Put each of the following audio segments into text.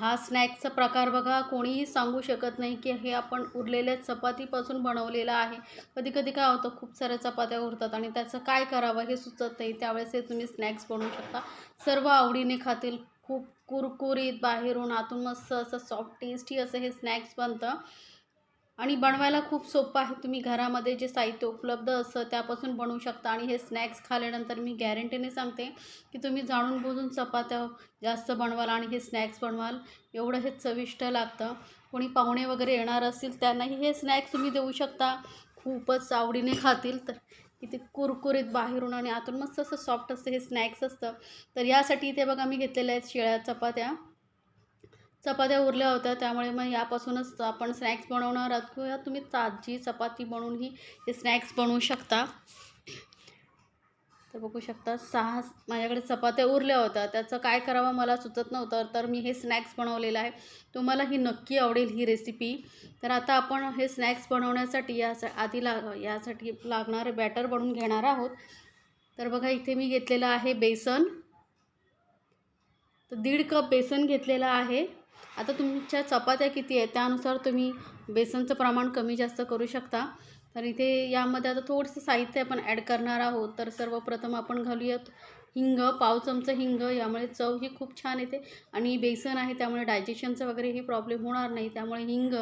हा स्नॅक्सचा प्रकार बघा. कोणीही सांगू शकत नाही की हे आपण उरलेल्या चपातीपासून बनवलेलं आहे. कधी कधी काय होतं खूप साऱ्या चपात्या उरतात आणि त्याचं काय करावं हे सुचत नाही. त्यावेळेस हे तुम्ही स्नॅक्स बनवू शकता. सर्व आवडीने खातील. खूप कुरकुरीत बाहेरून आतून मस्त असं सॉफ्ट टेस्टी असं हे स्नॅक्स बनतं. आणि बनवायला खूप सोपं आहे. तुम्ही घरामध्ये जे साहित्य उपलब्ध असतं त्यापासून बनवू शकता. आणि हे स्नॅक्स खाल्ल्यानंतर मी गॅरंटीने सांगते की तुम्ही जाणून बुजून चपात्या जास्त बनवाल आणि हे स्नॅक्स बनवाल. एवढं हे चविष्ट लागतं. कोणी पाहुणे वगैरे येणार असतील त्यांनाही हे स्नॅक्स तुम्ही देऊ शकता. खूपच आवडीने खातील. तर किती कुरकुरीत बाहेरून आणि आतून मस्त असं सॉफ्ट असतं हे स्नॅक्स असतं. तर यासाठी इथे बघा मी घेतलेल्या आहेत शिळ्या चपात्या. चपात्या उरल्या होत्या त्यामुळे मग यापासूनच आपण स्नॅक्स बनवणार आहोत. किंवा तुम्ही ताजी चपाती बनवूनही हे स्नॅक्स बनवू शकता. तर बघू शकता सहा माझ्याकडे चपात्या उरल्या होत्या. त्याचं काय करावं मला सुचत नव्हतं तर मी हे स्नॅक्स बनवलेलं आहे. तुम्हाला ही नक्की आवडेल ही रेसिपी तर आता आपण हे स्नॅक्स बनवण्यासाठी या आधी लाग यासाठी लागणारे बॅटर बनवून घेणार आहोत. तर बघा इथे मी घेतलेलं आहे बेसन. तर दीड कप बेसन घेतलेलं आहे. आता तुमच्या चपात्या किती आहेत? त्यानुसार तुम्ही बेसनचं प्रमाण कमी जास्त करू शकता. तर इथे यामध्ये आता थोडंसं साहित्य आपण ॲड करणार आहोत. तर सर्वप्रथम आपण घालूयात हिंग पाव चमचा हिंग. यामुळे चव ही खूप छान येते. आणि बेसन आहे त्यामुळे डायजेशनचं वगैरेही प्रॉब्लेम होणार नाही. त्यामुळे हिंग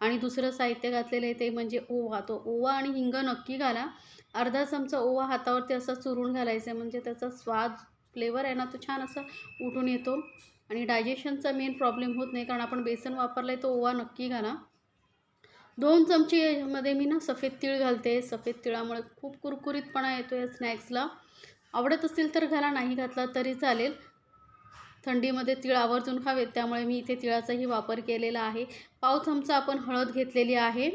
आणि दुसरं साहित्य घातलेलं आहे ते म्हणजे ओवा. तो ओवा आणि हिंग नक्की घाला. अर्धा चमचा ओवा हातावरती असा चुरून घालायचा आहे. म्हणजे त्याचा स्वाद फ्लेवर आहे ना तो छान असा उठून येतो. आणि डायजेशनचा मेन प्रॉब्लेम होत नाही कारण आपण बेसन वापरलं आहे तो ओवा नक्की घाला. दोन चमचे यामध्ये मी ना सफेद तीळ घालते. सफेद तिळामुळे खूप कुरकुरीतपणा येतो या स्नॅक्सला. आवडत असेल तर घाला नाही घातला तरी चालेल. थंडीमध्ये तीळ आवर्जून खावेत त्यामुळे मी इथे तिळाचाही वापर केलेला आहे. पाव चमचा आपण हळद घेतलेली आहे.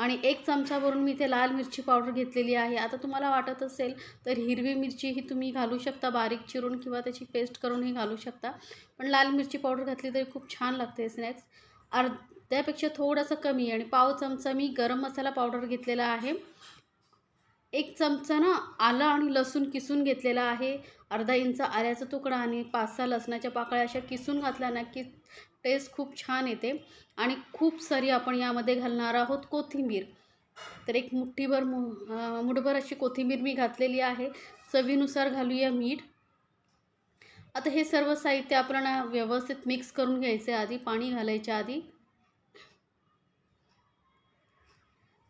आणि एक चमचावरून मी इथे लाल मिरची पावडर घेतलेली आहे. आता तुम्हाला वाटत असेल तर हिरवी मिरची ही तुम्ही घालू शकता बारीक चिरून किंवा त्याची पेस्ट करूनही घालू शकता. पण लाल मिरची पावडर घातली तरी खूप छान लागते स्नॅक्स अर्ध्यापेक्षा थोडंसं कमी आणि पाव चमचा मी गरम मसाला पावडर घेतलेला आहे. एक चमचा ना आलं आणि लसूण किसून घेतलेला आहे. अर्धा इंच आल्याचा तुकडा आणि पाच सहा लसणाच्या पाकळ्या अशा किसून घातल्या ना की टेस्ट खूप छान येते आणि खूप सारी आपण यामध्ये घालणार आहोत कोथिंबीर. तर एक मुठ्ठीभर मु मुठभर अशी कोथिंबीर मी घातलेली आहे. चवीनुसार घालूया मीठ. आता हे सर्व साहित्य आपल्याला व्यवस्थित मिक्स करून घ्यायचे आधी पाणी घालायच्या आधी.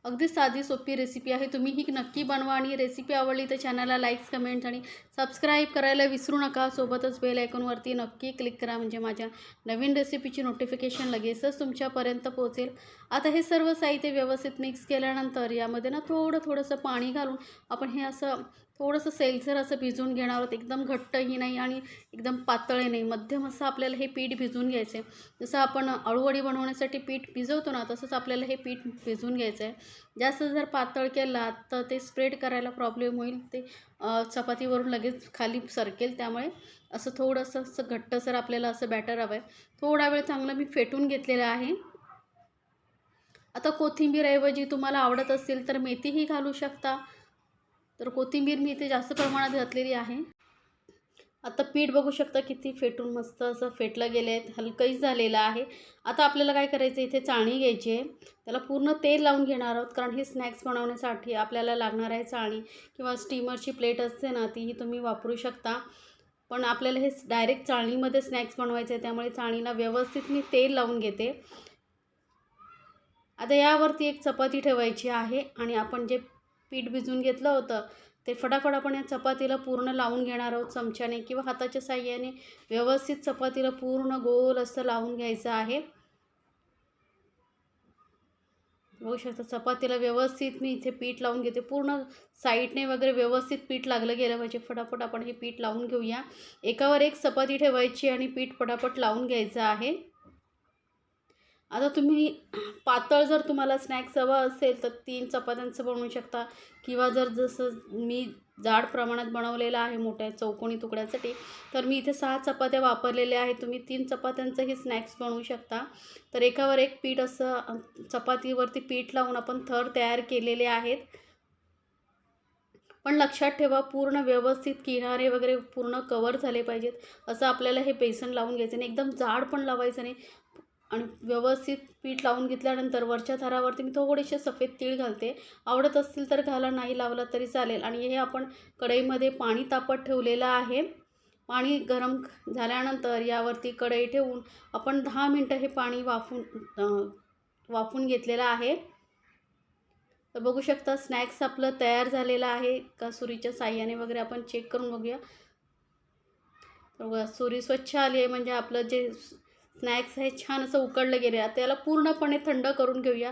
अगदी साधी सोपी रेसिपी आहे. तुम्ही ही नक्की बनवा आणि रेसिपी आवडली तर चॅनलला लाईक्स कमेंट्स आणि सबस्क्राईब करायला विसरू नका. सोबतच बेल आयकॉनवरती नक्की क्लिक करा. म्हणजे माझ्या नवीन रेसिपीची नोटिफिकेशन लगेचच तुमच्यापर्यंत पोहोचेल. आता हे सर्व साहित्य व्यवस्थित मिक्स केल्यानंतर यामध्ये ना थोडं थोडंसं पाणी घालून आपण हे असं थोडंसं सेलसर असं भिजवून घेणार आहोत. एकदम घट्टही नाही आणि एकदम पातळही नाही. मध्यम असं आपल्याला हे पीठ भिजवून घ्यायचं आहे. जसं आपण अळूवडी बनवण्यासाठी पीठ भिजवतो ना तसंच आपल्याला हे पीठ भिजवून घ्यायचं आहे. जास्त जर पातळ केला तर ते स्प्रेड करायला प्रॉब्लेम होईल. ते चपातीवरून लगेच खाली सरकेल. त्यामुळे असं थोडंसं असं घट्टसर आपल्याला असं बॅटर हवं आहे. थोडा वेळ चांगलं मी फेटून घेतलेलं आहे. आता कोथिंबीरऐवजी तुम्हाला आवडत असेल तर मेथीही घालू शकता. तर कोथिंबीर मी इथे जास्त प्रमाणात घातलेली आहे. आता पीठ बघू शकता किती फेटून मस्त असं फेटलं गेलं आहे हलकंही झालेलं आहे. आता आपल्याला काय करायचं इथे चाळणी घ्यायची आहे. त्याला पूर्ण तेल लावून घेणार आहोत कारण हे स्नॅक्स बनवण्यासाठी आपल्याला लागणार आहे चाळणी किंवा स्टीमरची प्लेट असते ना तीही तुम्ही वापरू शकता. पण आपल्याला हे डायरेक्ट चाळणीमध्ये स्नॅक्स बनवायचे आहे त्यामुळे चाळणीला व्यवस्थित मी तेल लावून घेते. आता यावरती एक चपाती ठेवायची आहे आणि आपण जे पीठ भिजवून घेतलं होतं. ते फटाफट आपण या चपातीला पूर्ण लावून घेणार आहोत चमच्याने किंवा हाताच्या साह्याने व्यवस्थित चपातीला पूर्ण गोल असं लावून घ्यायचं आहे. बघू शकता चपातीला व्यवस्थित मी इथे पीठ लावून घेते. पूर्ण साईडने वगैरे व्यवस्थित पीठ लागलं गेलं पाहिजे. फटाफट आपण हे पीठ लावून घेऊया. एकावर एक चपाती ठेवायची आणि पीठ फटाफट लावून घ्यायचं आहे. आता तुम्ही पातळ जर तुम्हाला स्नॅक्स हवं असेल तर तीन चपात्यांचं बनवू शकता. किंवा जर जसं मी जाड प्रमाणात बनवलेलं आहे मोठ्या चौकोनी तुकड्यासाठी तर मी इथे सहा चपात्या वापरलेल्या आहेत. तुम्ही तीन चपात्यांचंही स्नॅक्स बनवू शकता. तर एकावर एक पीठ असं चपातीवरती पीठ लावून आपण थर तयार केलेले आहेत. पण लक्षात ठेवा पूर्ण व्यवस्थित किनारे वगैरे पूर्ण कवर झाले पाहिजेत. असं आपल्याला हे बेसन लावून घ्यायचं नाही. एकदम जाड पण लावायचं नाही. आणि व्यवस्थित पीठ लावून घेतल्यानंतर वरच्या थरावरती मी थोडेसे सफेद तीळ घालते. आवडत असतील तर घाला नाही लावलं तरी चालेल. आणि हे आपण कढईमध्ये पाणी तापत ठेवलेलं आहे. पाणी गरम झाल्यानंतर यावरती कढई ठेवून आपण दहा मिनटं हे पाणी वाफून वाफून घेतलेलं आहे. तर बघू शकता स्नॅक्स आपलं तयार झालेलं आहे. का सुरीच्या साह्याने वगैरे आपण चेक करून बघूया. तर बघा सुरी स्वच्छ आली आहे. म्हणजे आपलं जे स्नॅक्स हे छान असं उकडलं गेले त्याला पूर्णपणे थंड करून घेऊया.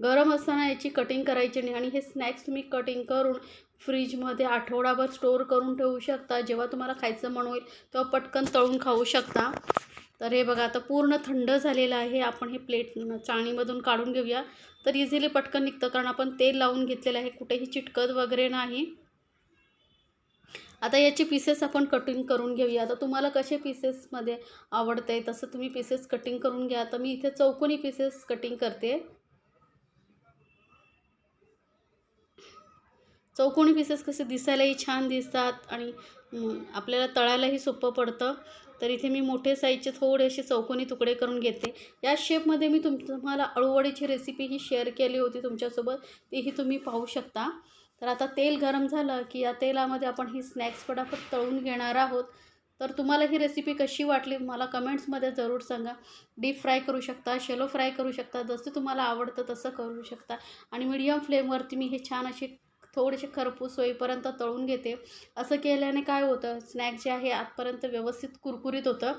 गरम असताना याची कटिंग करायची नाही आणि हे स्नॅक्स तुम्ही कटिंग करून फ्रीजमध्ये आठवडाभर स्टोअर करून ठेवू शकता. जेव्हा तुम्हाला खायचं मन होईल तेव्हा पटकन तळून खाऊ शकता. तर हे बघा आता पूर्ण थंड झालेलं आहे. आपण हे प्लेट चाळणीमधून काढून घेऊया. तर इझिली पटकन निघतं कारण आपण तेल लावून घेतलेलं आहे. कुठेही चिटकत वगैरे नाही. आता याचे पीसेस आपण कटिंग करून घेऊया. आता तुम्हाला कसे पीसेसमध्ये आवडते तसं तुम्ही पीसेस कटिंग करून घ्या. तर मी इथे चौकोनी पीसेस कटिंग करते. चौकोनी पीसेस कसे दिसायलाही छान दिसतात आणि आपल्याला तळायलाही सोपं पडतं. तर इथे मी मोठे साईजचे थोडेसे चौकोनी तुकडे करून घेते. या शेपमध्ये मी तुम तुम्हाला अळूवडीची रेसिपी ही शेअर केली होती तुमच्यासोबत. तीही तुम्ही पाहू शकता. तर आता तेल गरम झालं की या तेलामध्ये आपण ही स्नॅक्स फटाफट तळून घेणार आहोत. तर तुम्हाला ही रेसिपी कशी वाटली मला कमेंट्समध्ये जरूर सांगा. डीप फ्राय करू शकता शेलो फ्राय करू शकता जसं तुम्हाला आवडतं तसं करू शकता. आणि मीडियम फ्लेमवरती मी हे छान असे थोडेसे खरपूस होईपर्यंत तळून घेते. असं केल्याने काय होतं स्नॅक जे आहे आतपर्यंत व्यवस्थित कुरकुरीत होतं.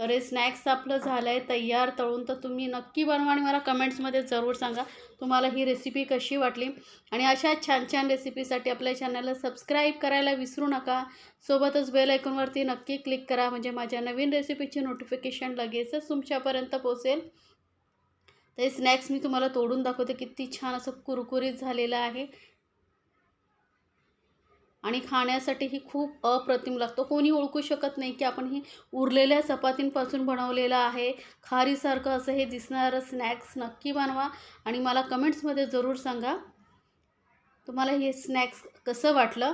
तर हे स्नॅक्स आपलं झालं आहे तयार तळून तर तुम्ही नक्की बनवा आणि मला कमेंट्समध्ये जरूर सांगा. तुम्हाला ही रेसिपी कशी वाटली? आणि अशा छान छान रेसिपीसाठी आपल्या चॅनलला सबस्क्राईब करायला विसरू नका. सोबतच बेल ऐकूनवरती नक्की क्लिक करा. म्हणजे माझ्या नवीन रेसिपीचे नोटिफिकेशन लगेचच तुमच्यापर्यंत पोचेल तर हे स्नॅक्स मी तुम्हाला तोडून दाखवते. किती छान असं कुरकुरीत झालेलं आहे. आणि खाण्यासाठी ही खूप अप्रतिम लागतो. कोणी ओळखू शकत नाही की आपण ही उरलेल्या चपातींपासून बनवलेलं आहे. खारीसारखं असं हे दिसणारं स्नॅक्स नक्की बनवा आणि मला कमेंट्समध्ये जरूर सांगा. तुम्हाला हे स्नॅक्स कसं वाटलं?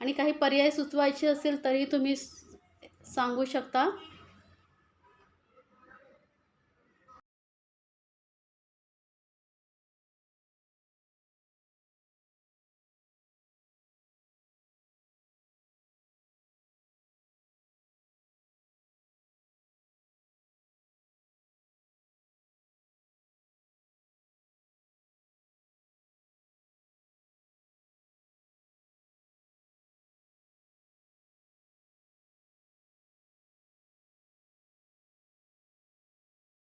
आणि काही पर्याय सुचवायचे असेल तरी तुम्ही सांगू शकता.